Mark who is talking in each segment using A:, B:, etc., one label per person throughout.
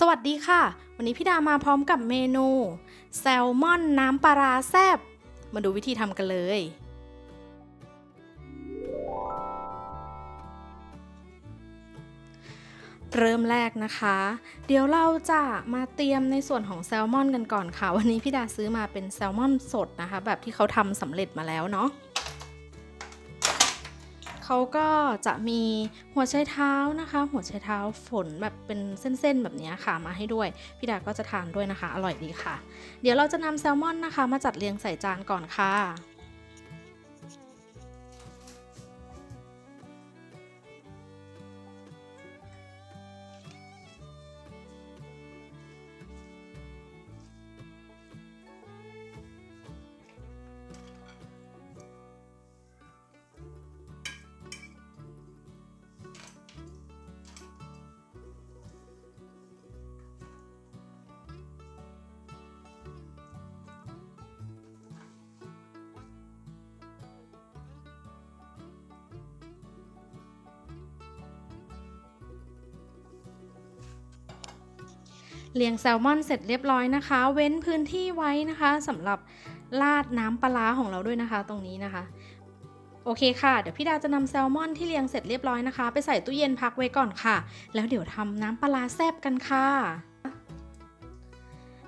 A: สวัสดีค่ะ วันนี้พี่ดามาพร้อมกับเมนู แซลมอนน้ำปลาร้าแซบมาดูวิธีทำกันเลย เริ่มแรกนะคะ เดี๋ยวเราจะมาเตรียมในส่วนของแซลมอนกันก่อนค่ะ วันนี้พี่ดาซื้อมาเป็นแซลมอนสดนะคะ แบบที่เขาทำสำเร็จมาแล้วเนาะ เขาก็จะมีหัวไชเท้านะคะ หัวไชเท้าฝนแบบเป็นเส้นๆแบบนี้ค่ะมาให้ด้วยพี่ดาก็จะทานด้วยนะคะ อร่อยดีค่ะ เดี๋ยวเราจะนำแซลมอนนะคะ มาจัดเรียงใส่จานก่อนค่ะ เรียงแซลมอนเสร็จเรียบร้อยนะคะ เว้นพื้นที่ไว้นะคะสำหรับราดน้ำปลาของเราด้วยนะคะ ตรงนี้นะคะ โอเคค่ะ เดี๋ยวพี่ดาจะนำแซลมอนที่เรียงเสร็จเรียบร้อยนะคะ ไปใส่ตู้เย็นพักไว้ก่อนค่ะ แล้วเดี๋ยวทำน้ำปลาแซบกันค่ะ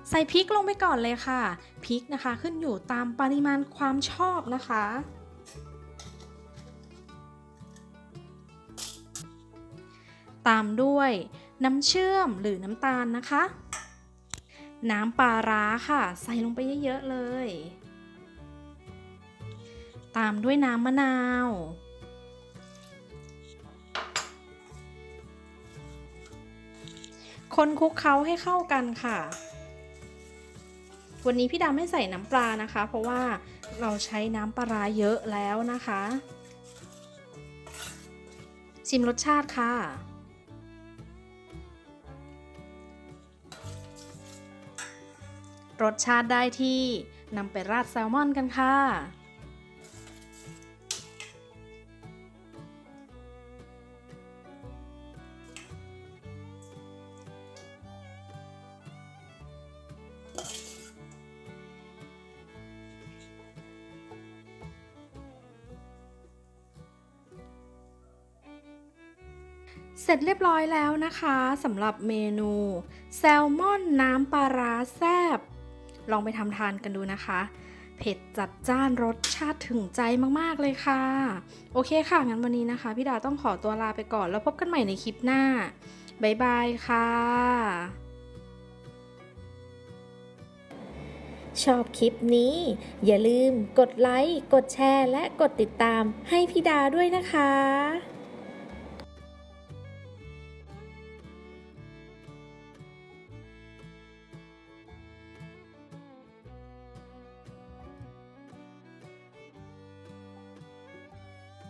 A: ใส่พริกลงไปก่อนเลยค่ะ พริกนะคะขึ้นอยู่ตามปริมาณความชอบนะคะ ตามด้วยน้ำเชื่อมหรือน้ำตาลนะคะ น้ำปลาร้าค่ะ ใส่ลงไปเยอะๆเลย ตามด้วยน้ำมะนาว คนคลุกเคล้าให้เข้ากันค่ะ วันนี้พี่ดาไม่ใส่น้ำปลานะคะ เพราะว่าเราใช้น้ำปลาร้าเยอะแล้วนะคะ ชิมรสชาติค่ะ รสชาติได้ที่นำไปราดแซลมอนกันค่ะ เสร็จเรียบร้อยแล้วนะคะสำหรับเมนู แซลมอนน้ำปลาร้าแซบ ลองไปทำทานกันดูนะคะ เผ็ดจัดจ้านรสชาติถึงใจมากๆเลยค่ะ โอเคค่ะ งั้นวันนี้นะคะ พี่ดาต้องขอตัวลาไปก่อนแล้วพบกันใหม่ในคลิปหน้า บ๊ายบายค่ะ
B: ชอบคลิปนี้ อย่าลืมกดไลค์ กดแชร์ และกดติดตามให้พี่ดาด้วยนะคะ